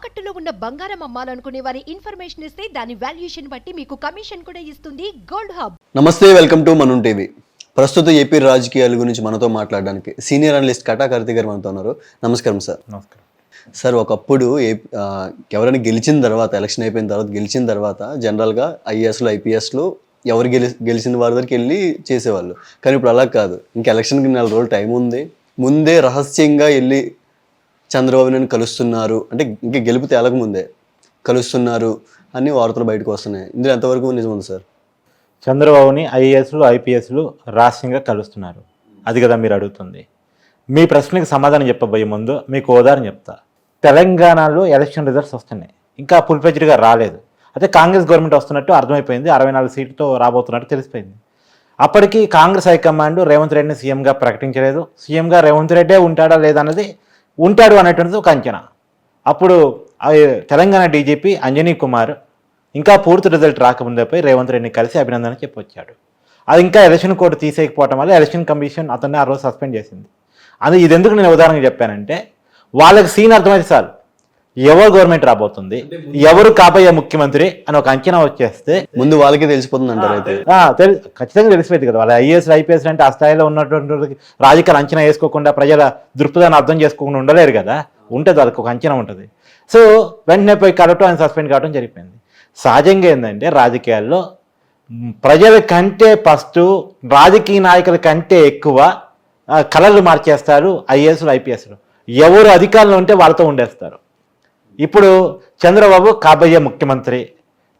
తాకట్టులో ఉన్న బంగారం అమ్మాలనుకునే వారి ఇన్ఫర్మేషన్ ఇస్తే దాని వాల్యుయేషన్ బట్టి మీకు కమిషన్ కూడా ఇస్తుంది గోల్డ్ హబ్. నమస్తే వెల్కమ్ టు మనం టీవీ. ప్రస్తుత ఏపీ రాజకీయాల గురించి మనతో మాట్లాడడానికి సీనియర్ అనలిస్ట్ కటా కార్తీ గారు మనతో ఉన్నారు. నమస్కారం సార్. నమస్కారం. సార్ ఒకప్పుడు ఏ ఎవరైనా గెలిచిన తర్వాత ఎలక్షన్ అయిపోయిన తర్వాత గెలిచిన తర్వాత జనరల్గా ఐఏఎస్లు ఐపీఎస్లు ఎవరు గెలి గెలిచిన వారి దగ్గరికి వెళ్ళి చేసేవాళ్ళు. కానీ ఇప్పుడు అలా కాదు. ఇంకా ఎలక్షన్కి నెల రోజులు టైం ఉంది. ముందే రహస్యంగా వెళ్ళి చంద్రబాబు నాయుడు కలుస్తున్నారు. అంటే ఇంకా గెలుపు తేలకముందే కలుస్తున్నారు అన్ని వార్తలు బయటకు వస్తున్నాయి. ఇందులో ఎంతవరకు నిజం ఉంది సార్? చంద్రబాబుని ఐఏఎస్లు ఐపీఎస్లు రహస్యంగా కలుస్తున్నారు. అది కదా మీరు అడుగుతుంది. మీ ప్రశ్నకి సమాధానం చెప్పబోయే ముందు మీకు ఉదాహరణ చెప్తా. తెలంగాణలో ఎలక్షన్ రిజల్ట్స్ వస్తున్నాయి. ఇంకా ఫుల్ఫెజ్డ్గా రాలేదు. అయితే కాంగ్రెస్ గవర్నమెంట్ వస్తున్నట్టు అర్థమైపోయింది. అరవై నాలుగు సీట్లతో రాబోతున్నట్టు తెలిసిపోయింది. అప్పటికి కాంగ్రెస్ హైకమాండ్ రేవంత్ రెడ్డిని సీఎంగా ప్రకటించలేదు. సీఎంగా రేవంత్ రెడ్డే ఉంటాడా లేదన్నది ఉంటాడు అనేటువంటిది ఒక అంచనా. అప్పుడు తెలంగాణ డీజీపీ అంజనీ కుమార్ ఇంకా పూర్తి రిజల్ట్ రాకముందేపై రేవంత్ రెడ్డిని కలిసి అభినందన చెప్పొచ్చాడు. అది ఇంకా ఎలక్షన్ కోర్టు తీసేయకపోవటం వల్ల ఎలక్షన్ కమిషన్ అతన్ని ఆ రోజు సస్పెండ్ చేసింది. అది ఇది ఎందుకు నేను ఉదాహరణగా చెప్పానంటే వాళ్ళకి సీన్ అర్థమైతే చాలు. ఎవరు గవర్నమెంట్ రాబోతుంది? ఎవరు కాబోయే ముఖ్యమంత్రి అని ఒక అంచనా వచ్చేస్తే ముందు వాళ్ళకే తెలిసిపోతుంది అంటారు అయితే. ఖచ్చితంగా తెలిసిపోయింది కదా. వాళ్ళ ఐఏఎస్ ఐపీఎస్ అంటే ఆ స్థాయిలో ఉన్నటువంటి వాళ్ళకి రాజకీయాలు అంచనా వేసుకోకుండా ప్రజల దృక్పథాన్ని అర్థం చేసుకోకుండా ఉండలేరు కదా. ఉంటుంది వాళ్ళకి ఒక అంచనా ఉంటుంది. సో వెంటనే పోయి కలవటం ఆయన సస్పెండ్ కావడం జరిగిపోయింది. సహజంగా ఏంటంటే రాజకీయాల్లో ప్రజల కంటే ఫస్ట్ రాజకీయ నాయకుల కంటే ఎక్కువ కళలు మార్చేస్తారు ఐఏఎస్లు ఐపీఎస్లు. ఎవరు అధికారంలో ఉంటే వాళ్ళతో ఉండేస్తారు. ఇప్పుడు చంద్రబాబు కాబయ్య ముఖ్యమంత్రి.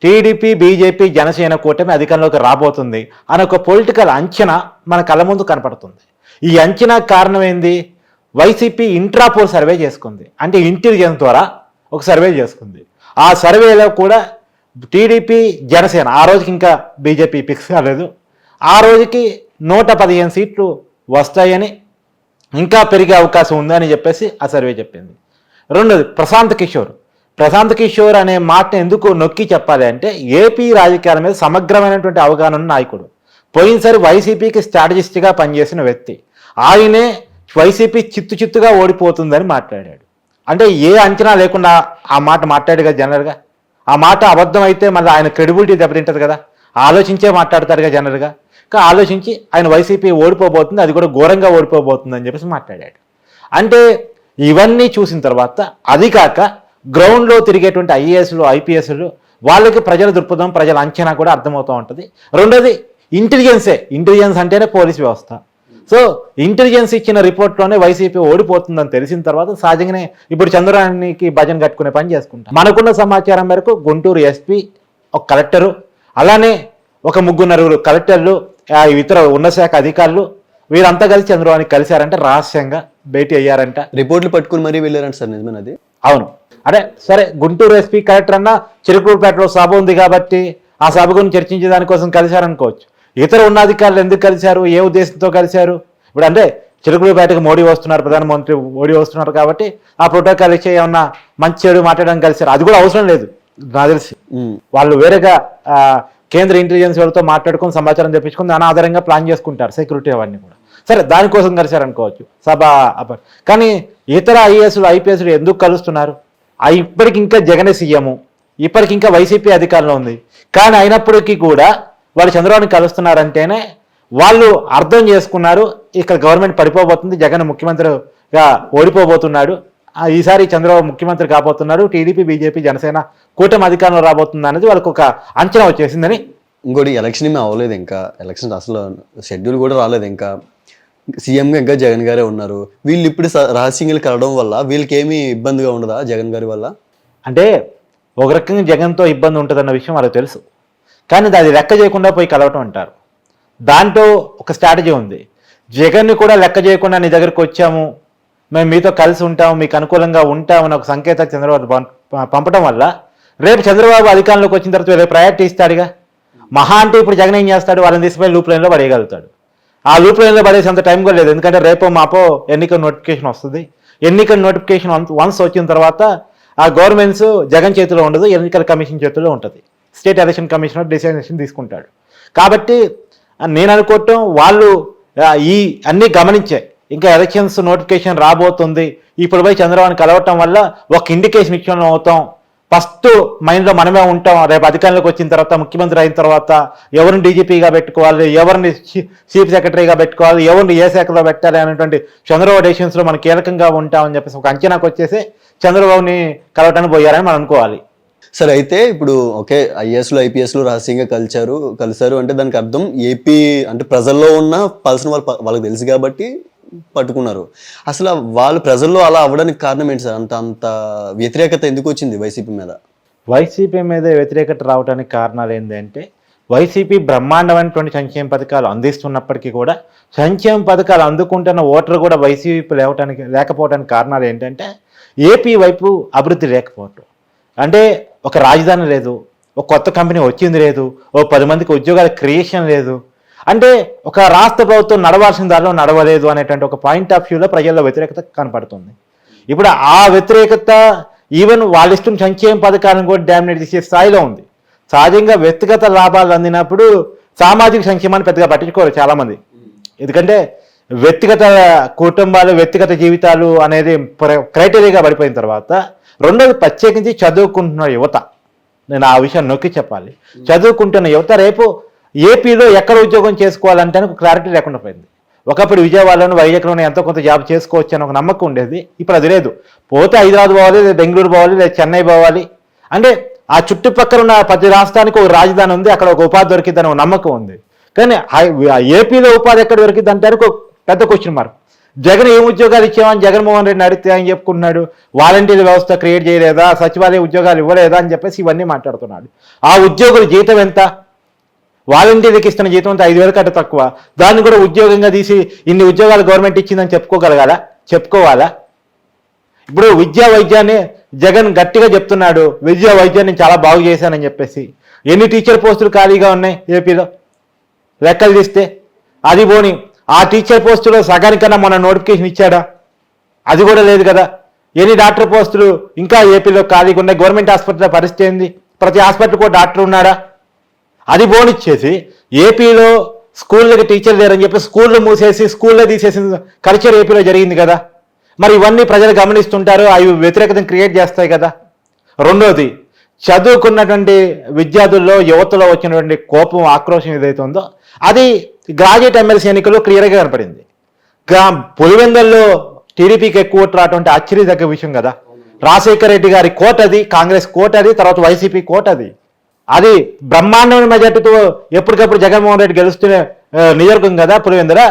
టీడీపీ బీజేపీ జనసేన కూటమి అధికారంలోకి రాబోతుంది అని ఒక పొలిటికల్ అంచనా మన కళ్ళ ముందు కనపడుతుంది. ఈ అంచనా కారణం ఏంది? వైసీపీ ఇంట్రాపోల్ సర్వే చేసుకుంది. అంటే ఇంటెలిజెన్స్ ద్వారా ఒక సర్వే చేసుకుంది. ఆ సర్వేలో కూడా టీడీపీ జనసేన ఆ రోజుకి ఇంకా బీజేపీ ఫిక్స్ కాలేదు. ఆ రోజుకి నూట పదిహేను సీట్లు వస్తాయని ఇంకా పెరిగే అవకాశం ఉందని చెప్పేసి ఆ సర్వే చెప్పింది. రెండోది ప్రశాంత్ కిషోర్. ప్రశాంత్ కిషోర్ అనే మాటను ఎందుకు నొక్కి చెప్పాలి అంటే ఏపీ రాజకీయాల మీద సమగ్రమైనటువంటి అవగాహన ఉన్న నాయకుడు. పోయినసారి వైసీపీకి స్ట్రాటజిస్ట్గా పనిచేసిన వ్యక్తి. ఆయనే వైసీపీ చిత్తు చిత్తుగా ఓడిపోతుందని మాట్లాడాడు. అంటే ఏ అంచనా లేకుండా ఆ మాట మాట్లాడు కదా జనరల్గా? ఆ మాట అబద్ధం అయితే మళ్ళీ ఆయన క్రెడిబిలిటీ దెబ్బతింటది కదా? ఆలోచించే మాట్లాడతారుగా జనరల్గా? ఇంకా ఆలోచించి ఆయన వైసీపీ ఓడిపోబోతుంది అది కూడా ఘోరంగా ఓడిపోబోతుంది అని చెప్పేసి మాట్లాడాడు. అంటే ఇవన్నీ చూసిన తర్వాత అది కాక గ్రౌండ్లో తిరిగేటువంటి ఐఏఎస్లు ఐపీఎస్లు వాళ్ళకి ప్రజల దృక్పథం ప్రజల అంచనా కూడా అర్థమవుతూ ఉంటుంది. రెండోది ఇంటెలిజెన్సే. ఇంటెలిజెన్స్ అంటేనే పోలీస్ వ్యవస్థ. సో ఇంటెలిజెన్స్ ఇచ్చిన రిపోర్ట్లోనే వైసీపీ ఓడిపోతుందని తెలిసిన తర్వాత సహజంగానే ఇప్పుడు చంద్రబాబుకి భజన కట్టుకునే పని చేసుకుంటాం. మనకున్న సమాచారం మేరకు గుంటూరు ఎస్పీ ఒక కలెక్టరు అలానే ఒక ముగ్గురు నలుగురు కలెక్టర్లు ఇతర ఉన్న శాఖ అధికారులు వీరంతా కలిసి చంద్రబాబు కలిశారంటే రహస్యంగా భేటీ అయ్యారంట. రిపోర్ట్లు పట్టుకుని మరీ వెళ్ళారంట సార్ నిజమేనది అవును. అదే సరే గుంటూరు ఎస్పీ కలెక్టర్ అన్న చిరుకూరుపేటలో సభ ఉంది కాబట్టి ఆ సభ గురించి చర్చించే దానికోసం కలిశారనుకోవచ్చు. ఇతర ఉన్నతాధికారులు ఎందుకు కలిశారు? ఏ ఉద్దేశంతో కలిశారు? ఇప్పుడు అంటే చిరుకూరుపేటకు మోడీ వస్తున్నారు ప్రధానమంత్రి మోడీ వస్తున్నారు కాబట్టి ఆ ప్రోటోకాల్ ఇచ్చే ఏమన్నా మంచి చెడు మాట్లాడడానికి కలిశారు? అది కూడా అవసరం లేదు నాకు తెలిసి. వాళ్ళు వేరేగా కేంద్ర ఇంటెలిజెన్స్ వాళ్ళతో మాట్లాడుకొని సమాచారం తెప్పించుకొని దాని ఆధారంగా ప్లాన్ చేసుకుంటారు సెక్యూరిటీ అవన్నీ కూడా. సరే దానికోసం కలిశారనుకోవచ్చు. సభ కానీ ఇతర ఐఏఎస్లు ఐపీఎస్లు ఎందుకు కలుస్తున్నారు? ఆ ఇప్పటికి ఇంకా జగనే సీఎము ఇప్పటికి ఇంకా వైసీపీ అధికారంలో ఉంది. కానీ అయినప్పటికీ కూడా వాళ్ళు చంద్రబాబుని కలుస్తున్నారంటేనే వాళ్ళు అర్థం చేసుకున్నారు ఇక్కడ గవర్నమెంట్ పడిపోబోతుంది జగన్ ముఖ్యమంత్రిగా ఓడిపోబోతున్నాడు. ఆ, ఈసారి చంద్రబాబు ముఖ్యమంత్రి కాబోతున్నారు టీడీపీ బీజేపీ జనసేన కూటమి అధికారంలో రాబోతుంది అనేది వాళ్ళకు ఒక అంచనా వచ్చేసిందని. ఇంకోటి ఎలక్షన్ ఏమీ అవ్వలేదు ఇంకా. ఎలక్షన్ అసలు షెడ్యూల్ కూడా రాలేదు ఇంకా. సీఎంగా ఇంకా జగన్ గారే ఉన్నారు. వీళ్ళు ఇప్పుడు స- రహస్యంగా కలవడం వల్ల వీళ్ళకి ఏమీ ఇబ్బందిగా ఉండదా జగన్ గారి వల్ల? అంటే ఒక రకంగా జగన్తో ఇబ్బంది ఉంటుందన్న విషయం వాళ్ళకి తెలుసు. కానీ అది లెక్క చేయకుండా పోయి కలవటం అంటారు. దాంట్లో ఒక స్ట్రాటజీ ఉంది. జగన్ని కూడా లెక్క చేయకుండా నీ దగ్గరకు వచ్చాము. మేము మీతో కలిసి ఉంటాము మీకు అనుకూలంగా ఉంటామని ఒక సంకేతం చంద్రబాబు పం- పంపడం వల్ల రేపు చంద్రబాబు అధికారంలోకి వచ్చిన తర్వాత రేపు ప్రయారిటీ ఇస్తాడుగా. మహా అంటే ఇప్పుడు జగన్ ఏం చేస్తాడు? వాళ్ళని తీసుకుపోయి లూప్ లైన్లో పడేయగలుగుతాడు. ఆ లూప్ పడేసి పడేసేంత టైం కూడా లేదు. ఎందుకంటే రేపో మాపో ఎన్నికల నోటిఫికేషన్ వస్తుంది. ఎన్నికల నోటిఫికేషన్ వన్స్ వచ్చిన తర్వాత ఆ గవర్నమెంట్స్ జగన్ చేతిలో ఉండదు ఎన్నికల కమిషన్ చేతిలో ఉంటుంది. స్టేట్ ఎలక్షన్ కమిషనర్ డిసైనేషన్ తీసుకుంటాడు. కాబట్టి నేను అనుకోవటం వాళ్ళు ఈ అన్నీ గమనించే. ఇంకా ఎలక్షన్స్ నోటిఫికేషన్ రాబోతుంది. ఇప్పుడు పోయి చంద్రబాబు కలవటం వల్ల ఒక ఇండికేషన్ ఇచ్చిన అవుతాం. ఫస్ట్ మైండ్లో మనమే ఉంటాం. రేపు అధికారంలోకి వచ్చిన తర్వాత ముఖ్యమంత్రి అయిన తర్వాత ఎవరిని డీజీపీగా పెట్టుకోవాలి? ఎవరిని చీఫ్ సెక్రటరీగా పెట్టుకోవాలి? ఎవరిని ఏ శాఖలో పెట్టాలి? అనేటువంటి చంద్రబాబు డెసిషన్స్లో మనం కీలకంగా ఉంటామని చెప్పేసి ఒక అంచనాకు వచ్చేసి చంద్రబాబుని కలవటానికి పోయారని మనం అనుకోవాలి. సరే అయితే ఇప్పుడు ఓకే ఐఏఎస్లు ఐపీఎస్లు రహస్యంగా కలిచారు కలిశారు అంటే దానికి అర్థం ఏపీ అంటే ప్రజల్లో ఉన్న పర్సన్ వాళ్ళు వాళ్ళకి తెలుసు కాబట్టి పట్టుకున్నారు. అసలు వాళ్ళు ప్రజల్లో అలా అవ్వడానికి కారణం ఏంటి సార్? అంత అంత వ్యతిరేకత ఎందుకు వచ్చింది వైసీపీ మీద? వైసీపీ మీద వ్యతిరేకత రావడానికి కారణాలు ఏంటంటే వైసీపీ బ్రహ్మాండమైనటువంటి సంక్షేమ పథకాలు అందిస్తున్నప్పటికీ కూడా సంక్షేమ పథకాలు అందుకుంటున్న ఓటర్ కూడా వైసీపీ లేవటానికి లేకపోవడానికి కారణాలు ఏంటంటే ఏపీ వైపు అభివృద్ధి లేకపోవటం. అంటే ఒక రాజధాని లేదు ఒక కొత్త కంపెనీ వచ్చింది లేదు ఓ పది మందికి ఉద్యోగాల క్రియేషన్ లేదు అంటే ఒక రాష్ట్ర ప్రభుత్వం నడవాల్సిన దారిలో నడవలేదు అనేటువంటి ఒక పాయింట్ ఆఫ్ వ్యూలో ప్రజల్లో వ్యతిరేకత కనపడుతుంది. ఇప్పుడు ఆ వ్యతిరేకత ఈవెన్ వాళ్ళ ఇష్టం సంక్షేమ పథకాలను కూడా డామినేట్ చేసే స్థాయిలో ఉంది. సహజంగా వ్యక్తిగత లాభాలు అందినప్పుడు సామాజిక సంక్షేమాన్ని పెద్దగా పట్టించుకోరు చాలామంది. ఎందుకంటే వ్యక్తిగత కుటుంబాలు వ్యక్తిగత జీవితాలు అనేది ప్ర- క్రైటీరియాగా పడిపోయిన తర్వాత రెండోది ప్రత్యేకించి చదువుకుంటున్న యువత. నేను ఆ విషయం నొక్కి చెప్పాలి. చదువుకుంటున్న యువత రేపు ఏపీలో ఎక్కడ ఉద్యోగం చేసుకోవాలంటే ఒక క్లారిటీ లేకుండా పోయింది. ఒకప్పుడు విజయవాడలోనూ వైజాగ్లోనూ ఎంతో కొంత జాబ్ చేసుకోవచ్చు అని ఒక నమ్మకం ఉండేది. ఇప్పుడు అది లేదు. పోతే హైదరాబాద్ పోవాలి లేదా బెంగళూరు పోవాలి లేదా చెన్నై పోవాలి. అంటే ఆ చుట్టుపక్కల ఉన్న ప్రతి రాష్ట్రానికి ఒక రాజధాని ఉంది అక్కడ ఒక ఉపాధి దొరికిందని ఒక నమ్మకం ఉంది. కానీ ఆ ఏపీలో ఉపాధి ఎక్కడ దొరికింది అంటే ఒక పెద్ద క్వశ్చన్ మార్క్ జగన్ ఏం ఉద్యోగాలు ఇచ్చామని జగన్మోహన్ రెడ్డి అడిగితే అని చెప్పుకున్నాడు వాలంటీర్ వ్యవస్థ క్రియేట్ చేయలేదా? సచివాలయ ఉద్యోగాలు ఇవ్వలేదా? అని చెప్పేసి ఇవన్నీ మాట్లాడుతున్నాడు. ఆ ఉద్యోగుల జీతం ఎంత? వాలంటీర్కి ఇస్తున్న జీతం ఐదు వేల కంటే తక్కువ. దాన్ని కూడా ఉద్యోగంగా తీసి ఇన్ని ఉద్యోగాలు గవర్నమెంట్ ఇచ్చిందని చెప్పుకోగలగాలా? చెప్పుకోవాలా? ఇప్పుడు విద్యా వైద్యాన్ని జగన్ గట్టిగా చెప్తున్నాడు. విద్యా వైద్యాన్ని చాలా బాగు చేశానని చెప్పేసి. ఎన్ని టీచర్ పోస్టులు ఖాళీగా ఉన్నాయి ఏపీలో? లెక్కలు తీస్తే. అది పోని ఆ టీచర్ పోస్టులో సగానికన్నా మన నోటిఫికేషన్ ఇచ్చాడా? అది కూడా లేదు కదా. ఎన్ని డాక్టర్ పోస్టులు ఇంకా ఏపీలో ఖాళీగా ఉన్నాయి? గవర్నమెంట్ హాస్పిటల్ పరిస్థితి ఏంది? ప్రతి హాస్పిటల్ కూడా డాక్టర్ ఉన్నాడా? అది బోనిచ్చేసి ఏపీలో స్కూళ్ళకి టీచర్ లేరని చెప్పి స్కూళ్ళు మూసేసి స్కూల్లో తీసేసిన కల్చర్ ఏపీలో జరిగింది కదా. మరి ఇవన్నీ ప్రజలు గమనిస్తుంటారు అవి వ్యతిరేకతను క్రియేట్ చేస్తాయి కదా. రెండోది చదువుకున్నటువంటి విద్యార్థుల్లో యువతలో వచ్చినటువంటి కోపం ఆక్రోశం ఏదైతే ఉందో అది గ్రాడ్యుయేట్ ఎమ్మెల్సీ ఎన్నికల్లో క్లియర్గా కనపడింది. గ్రా పులివెందల్లో టీడీపీకి ఎక్కువ ఓట్లు ఆశ్చర్యదగ్గ విషయం కదా. రాజశేఖర రెడ్డి గారి కోట అది కాంగ్రెస్ కోట అది తర్వాత వైసీపీ కోట అది అది బ్రహ్మాండమైన మెజార్టీతో ఎప్పటికప్పుడు జగన్మోహన్ రెడ్డి గెలుస్తున్న నియోజకం కదా పులివెందుల?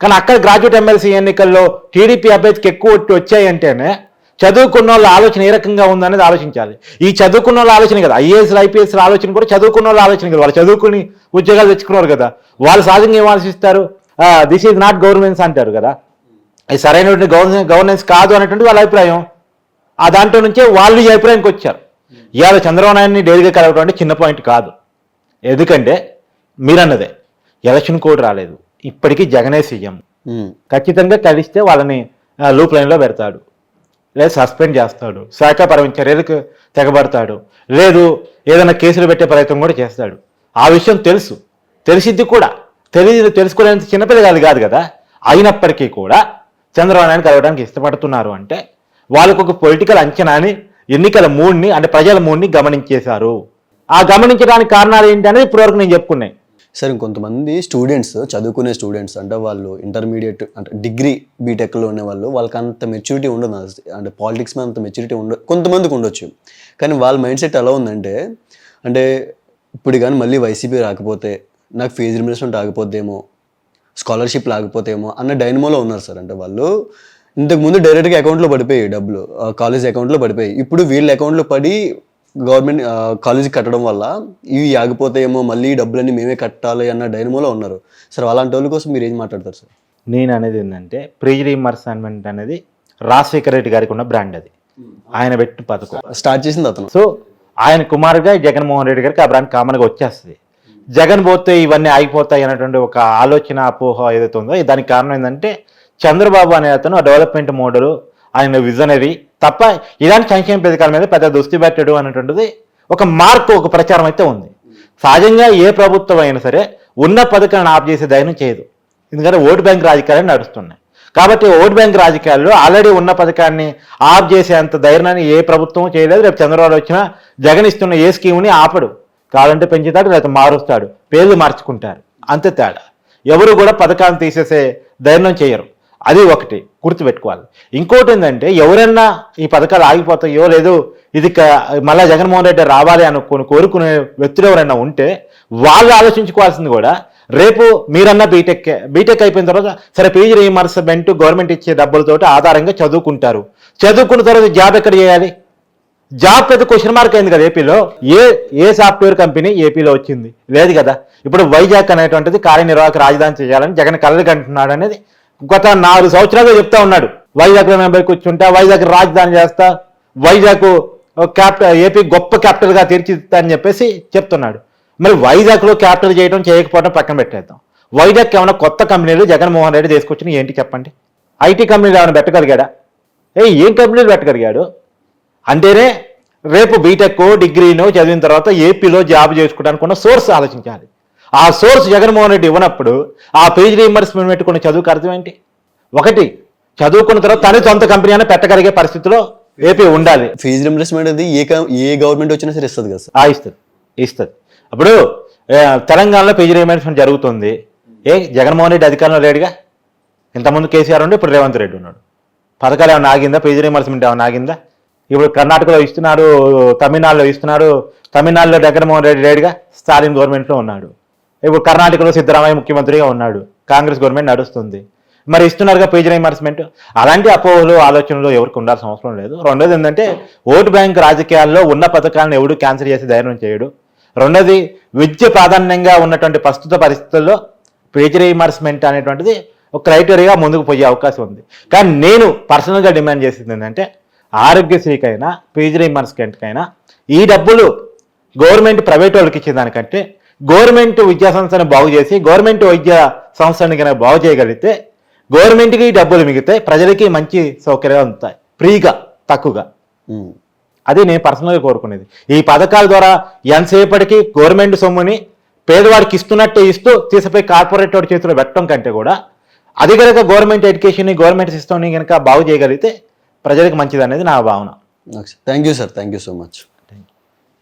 కానీ అక్కడ గ్రాడ్యుయేట్ ఎమ్మెల్సీ ఎన్నికల్లో టీడీపీ అభ్యర్థికి ఎక్కువ వచ్చాయంటేనే చదువుకున్న వాళ్ళ ఆలోచన ఏ రకంగా ఉందనేది ఆలోచించాలి. ఈ చదువుకున్న వాళ్ళ ఆలోచన కదా. ఐఏఎస్ ఐపీఎస్ ఆలోచన కూడా చదువుకున్న వాళ్ళ ఆలోచన కదా. వాళ్ళు చదువుకుని ఉద్యోగాలు తెచ్చుకున్నారు కదా. వాళ్ళు సహజంగా ఏం ఆలోచిస్తారు? దిస్ ఈజ్ నాట్ గవర్నమెంట్స్ అంటారు కదా. ఇది సరైనటువంటి గవర్నెన్స్ గవర్నెన్స్ కాదు అనేటువంటి వాళ్ళ అభిప్రాయం. ఆ దాంట్లో నుంచే వాళ్ళు ఈ అభిప్రాయానికి వచ్చారు. ఇవాళ చంద్రబాబు నాయుడిని డైరీగా కలవడం అంటే చిన్న పాయింట్ కాదు. ఎందుకంటే మీరన్నదే ఎలక్షన్ కోడ్ రాలేదు. ఇప్పటికీ జగనే సీఎం. ఖచ్చితంగా కలిస్తే వాళ్ళని లూప్ లైన్లో పెడతాడు. లేదా సస్పెండ్ చేస్తాడు. శాఖాపరమైన చర్యలకు తెగబడతాడు. లేదు ఏదైనా కేసులు పెట్టే ప్రయత్నం కూడా చేస్తాడు. ఆ విషయం తెలుసు. తెలిసిద్ది కూడా. తెలియదు తెలుసుకునేంత చిన్నపిల్లగాలు కాదు కదా. అయినప్పటికీ కూడా చంద్రబాబు నాయుడు కలవడానికి ఇష్టపడుతున్నారు అంటే వాళ్ళకు ఒక పొలిటికల్ అంచనాని ఎన్నికల మూడ్ని అంటే ప్రజల మూడ్ని గమనించేశారు. ఆ గమనించడానికి కారణాలు ఏంటి అనేది ఇప్పటివరకు నేను చెప్పుకున్నాయి. సరే ఇంకొంతమంది స్టూడెంట్స్ చదువుకునే స్టూడెంట్స్ అంటే వాళ్ళు ఇంటర్మీడియట్ అంటే డిగ్రీ బీటెక్లో ఉన్న వాళ్ళు వాళ్ళకి అంత మెచ్యూరిటీ ఉండదు అంటే పాలిటిక్స్ మీద అంత మెచ్యూరిటీ ఉండదు కొంతమందికి ఉండొచ్చు. కానీ వాళ్ళ మైండ్ సెట్ ఎలా ఉందంటే అంటే ఇప్పుడు కానీ మళ్ళీ వైసీపీ రాకపోతే నాకు ఫీజు రిమినేషన్ ఆగిపోద్దేమో స్కాలర్షిప్ లాగిపోతేమో అన్న డైనమోలో ఉన్నారు సార్. అంటే వాళ్ళు ఇంతకు ముందు డైరెక్ట్గా అకౌంట్లో పడిపోయాయి డబ్బులు. కాలేజ్ అకౌంట్లో పడిపోయాయి. ఇప్పుడు వీళ్ళ అకౌంట్లో పడి గవర్నమెంట్ కాలేజీకి కట్టడం వల్ల ఇవి ఆగిపోతాయేమో మళ్ళీ డబ్బులన్నీ మేమే కట్టాలి అన్న డైనమోలో ఉన్నారు. సార్ అలాంటి వాళ్ళ కోసం మీరు ఏం మాట్లాడతారు సార్? నేను అనేది ఏంటంటే ప్రీ రీమర్సన్మెంట్ అనేది రాజశేఖర రెడ్డి గారికి ఉన్న బ్రాండ్ అది. ఆయన పెట్టిన పథకం. స్టార్ట్ చేసింది అతను. సో ఆయన కుమారుగా జగన్మోహన్ రెడ్డి గారికి ఆ బ్రాండ్ కామన్గా వచ్చేస్తుంది. జగన్ పోతే ఇవన్నీ ఆగిపోతాయి అనేటువంటి ఒక ఆలోచన అపోహ ఏదైతే ఉందో దానికి కారణం ఏంటంటే చంద్రబాబు అనే అతను ఆ డెవలప్మెంట్ మోడల్ ఆయన విజనరీ తప్ప ఇలాంటి సంక్షేమ పథకాల మీద పెద్ద దృష్టి పెట్టడు అనేటువంటిది ఒక మార్పు ఒక ప్రచారం అయితే ఉంది. సహజంగా ఏ ప్రభుత్వం అయినా సరే ఉన్న పథకాలను ఆఫ్ చేసే ధైర్యం చేయదు. ఎందుకంటే ఓటు బ్యాంక్ రాజకీయాలు నడుస్తున్నాయి. కాబట్టి ఓట్ బ్యాంక్ రాజకీయాల్లో ఆల్రెడీ ఉన్న పథకాన్ని ఆఫ్ చేసేంత ధైర్యాన్ని ఏ ప్రభుత్వం చేయలేదు. రేపు చంద్రబాబు వచ్చినా జగన్ ఇస్తున్న ఏ స్కీమ్ని ఆపడు. కావాలంటే పెంచుతాడు లేకపోతే మారుస్తాడు. పేర్లు మార్చుకుంటారు. అంతే తేడా. ఎవరు కూడా పథకాన్ని తీసేసే ధైర్యం చేయరు. అది ఒకటి గుర్తుపెట్టుకోవాలి. ఇంకోటి ఏంటంటే ఎవరైనా ఈ పథకాలు ఆగిపోతాయో లేదు ఇది మళ్ళీ మళ్ళా జగన్మోహన్ రెడ్డి రావాలి అనుకుని కోరుకునే వ్యక్తులు ఎవరైనా ఉంటే వాళ్ళు ఆలోచించుకోవాల్సింది కూడా రేపు మీరన్నా బీటెక్ బీటెక్ అయిపోయిన తర్వాత సరే పీజీ రీఎంబర్స్మెంట్ గవర్నమెంట్ ఇచ్చే డబ్బులతోటి ఆధారంగా చదువుకుంటారు. చదువుకున్న తర్వాత జాబ్ ఎక్కడ చేయాలి? జాబ్ పెద్ద క్వశ్చన్ మార్క్ అయింది కదా ఏపీలో. ఏ ఏ సాఫ్ట్వేర్ కంపెనీ ఏపీలో వచ్చింది? లేదు కదా. ఇప్పుడు వైజాగ్ అనేటువంటిది కార్యనిర్వాహక రాజధాని చేయాలని జగన్ కలలు కంటున్నాడు అనేది గత నాలుగు సంవత్సరాలుగా చెప్తా ఉన్నాడు. వైజాగ్లో మేము పోయి కూర్చుంటా వైజాగ్ రాజధాని చేస్తా వైజాగ్ క్యాపిటల్ ఏపీ గొప్ప క్యాపిటల్గా తీర్చిదిద్దా అని చెప్పేసి చెప్తున్నాడు. మరి వైజాగ్లో క్యాపిటల్ చేయడం చేయకపోవడం పక్కన పెట్టేద్దాం. వైజాగ్ ఏమైనా కొత్త కంపెనీలు జగన్మోహన్ రెడ్డి తీసుకొచ్చిన ఏంటి చెప్పండి? ఐటీ కంపెనీలు ఏమైనా పెట్టగలిగాడా? ఏ ఏం కంపెనీలు పెట్టగలిగాడు? అంటేనే రేపు బీటెక్ డిగ్రీను చదివిన తర్వాత ఏపీలో జాబ్ చేసుకోవడానికి ఉన్న సోర్స్ ఆలోచించాలి. ఆ సోర్స్ జగన్మోహన్ రెడ్డి ఇవ్వనప్పుడు ఆ పేజ్ రీఎంబర్స్మెంట్ పెట్టుకున్న చదువుకు అర్థం ఏంటి? ఒకటి చదువుకున్న తర్వాత తన సొంత కంపెనీ అయినా పెట్టగలిగే పరిస్థితిలో ఏపీ ఉండాలి. ఫీజు రింబర్స్మెంట్ అది ఏ ఏ గవర్నమెంట్ వచ్చినా సరే ఇస్తుంది కదా సార్. ఇస్తుంది. ఇస్తుంది. అప్పుడు తెలంగాణలో పేజ్ రీఎంబర్స్మెంట్ జరుగుతుంది. ఏ జగన్మోహన్ రెడ్డి అధికారంలో లేడుగా? ఇంతకుముందు కేసీఆర్ ఉండి ఇప్పుడు రేవంత్ రెడ్డి ఉన్నాడు. పథకాలు ఏమైనా ఆగిందా? పేజ్ రీఎంబర్స్మెంట్ ఏమైనా ఆగిందా? ఇప్పుడు కర్ణాటకలో ఇస్తున్నారు తమిళనాడులో ఇస్తున్నారు తమిళనాడులో జగన్మోహన్ రెడ్డి లేడుగా? స్టాలిన్ గవర్నమెంట్లో ఉన్నాడు. ఇప్పుడు కర్ణాటకలో సిద్ధరామయ్య ముఖ్యమంత్రిగా ఉన్నాడు. కాంగ్రెస్ గవర్నమెంట్ నడుస్తుంది. మరి ఇస్తున్నారుగా పేజ్ రిమర్స్మెంట్? అలాంటి అపోహలు ఆలోచనలు ఎవరికి ఉండాల్సిన అవసరం లేదు. రెండోది ఏంటంటే ఓటు బ్యాంక్ రాజకీయాల్లో ఉన్న పథకాలను ఎవడు క్యాన్సిల్ చేసి ధైర్యం చేయడు. రెండోది విద్య ప్రాధాన్యంగా ఉన్నటువంటి ప్రస్తుత పరిస్థితుల్లో పేజ్ రిమర్స్మెంట్ అనేటువంటిది ఒక క్రైటీరియాగా ముందుకు పోయే అవకాశం ఉంది. కానీ నేను పర్సనల్గా డిమాండ్ చేసింది ఏంటంటే ఆరోగ్యశ్రీకైనా పేజ్ రిమర్స్మెంట్కైనా ఈ డబ్బులు గవర్నమెంట్ ప్రైవేట్ వాళ్ళకి ఇచ్చేదానికంటే గవర్నమెంట్ విద్యా సంస్థను బాగు చేసి గవర్నమెంట్ వైద్య సంస్థని కనుక బాగు చేయగలిగితే గవర్నమెంట్కి డబ్బులు మిగిలితే ప్రజలకి మంచి సౌకర్యాలు ఉంటాయి ఫ్రీగా తక్కువగా. అది నేను పర్సనల్గా కోరుకునేది. ఈ పథకాల ద్వారా ఎంతసేపటికి గవర్నమెంట్ సొమ్ముని పేదవాడికి ఇస్తున్నట్టే ఇస్తూ తీసిపోయి కార్పొరేట్ వాడి చేతిలో పెట్టడం కంటే కూడా అది కనుక గవర్నమెంట్ ఎడ్యుకేషన్ గవర్నమెంట్ సిస్టమ్ని కనుక బాగు చేయగలిగితే ప్రజలకు మంచిది అనేది నా భావన. Thank you sir. Thank you so much.